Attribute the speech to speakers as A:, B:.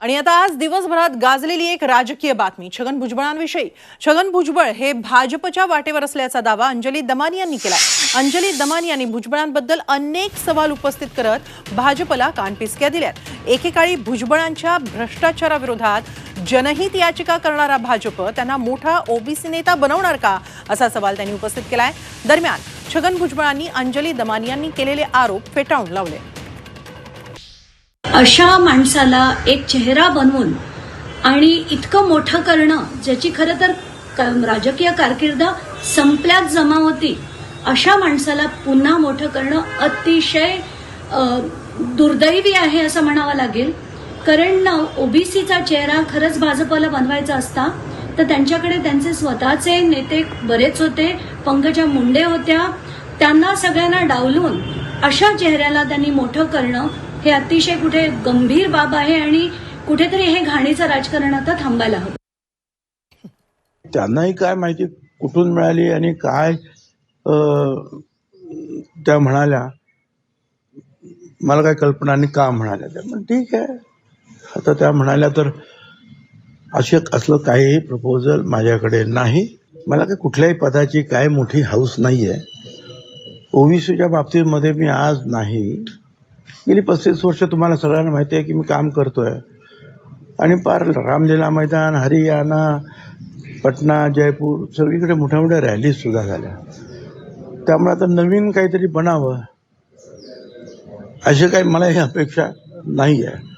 A: आणि आता आज दिवसभरात गाजलेली एक राजकीय बातमी छगन भुजबळांविषयी. छगन भुजबळ हे भाजपच्या वाटेवर असल्याचा दावा अंजली दमानी यांनी केलाय. अंजली दमानी यांनी भुजबळांबद्दल अनेक सवाल उपस्थित करत भाजपला कानपिसक्या दिल्यात. एकेकाळी भुजबळांच्या भ्रष्टाचाराविरोधात जनहित याचिका करणारा भाजप त्यांना मोठा ओबीसी नेता बनवणार का असा सवाल त्यांनी उपस्थित केलाय. दरम्यान छगन भुजबळांनी अंजली दमानी यांनी केलेले आरोप फेटाळून लावले.
B: अशा माणसाला एक चेहरा बनवून आणि इतकं मोठं करणं ज्याची खरं तर राजकीय कारकीर्द संपल्यात जमा होती अशा माणसाला पुन्हा मोठं करणं अतिशय दुर्दैवी आहे असं म्हणावं लागेल. कारण ओबीसीचा चेहरा खरंच भाजपला बनवायचा असता तर त्यांच्याकडे त्यांचे स्वतःचे नेते बरेच होते पंकजा मुंडे होत्या. त्यांना सगळ्यांना डावलून अशा चेहऱ्याला त्यांनी मोठं करणं हे अतिशय कुठे गंभीर बाब आहे आणि कुठेतरी हे घाणीचं राजकारण आता थांबायला हवं.
C: त्यांनाही काय माहिती कुठून मिळाली आणि काय त्या म्हणाल्या. मला काय कल्पना आणि का म्हणाल्या त्या पण ठीक आहे. आता त्या म्हणाल्या तर असे असलं काहीही प्रपोजल माझ्याकडे नाही. मला काही कुठल्याही पदाची काय मोठी हाऊस नाही आहे ओबीसीच्या बाबतीमध्ये मी आज नाही. गेली पस्तीस वर्ष तुम्हाला सगळ्यांना माहिती आहे की मी काम करतोय. आणि पार रामलीला मैदान हरियाणा पटना जयपूर सगळीकडे मोठ्या मोठ्या रॅली सुद्धा झाल्या. त्यामुळे आता नवीन काहीतरी बनावं अशी काही मला ही अपेक्षा नाही आहे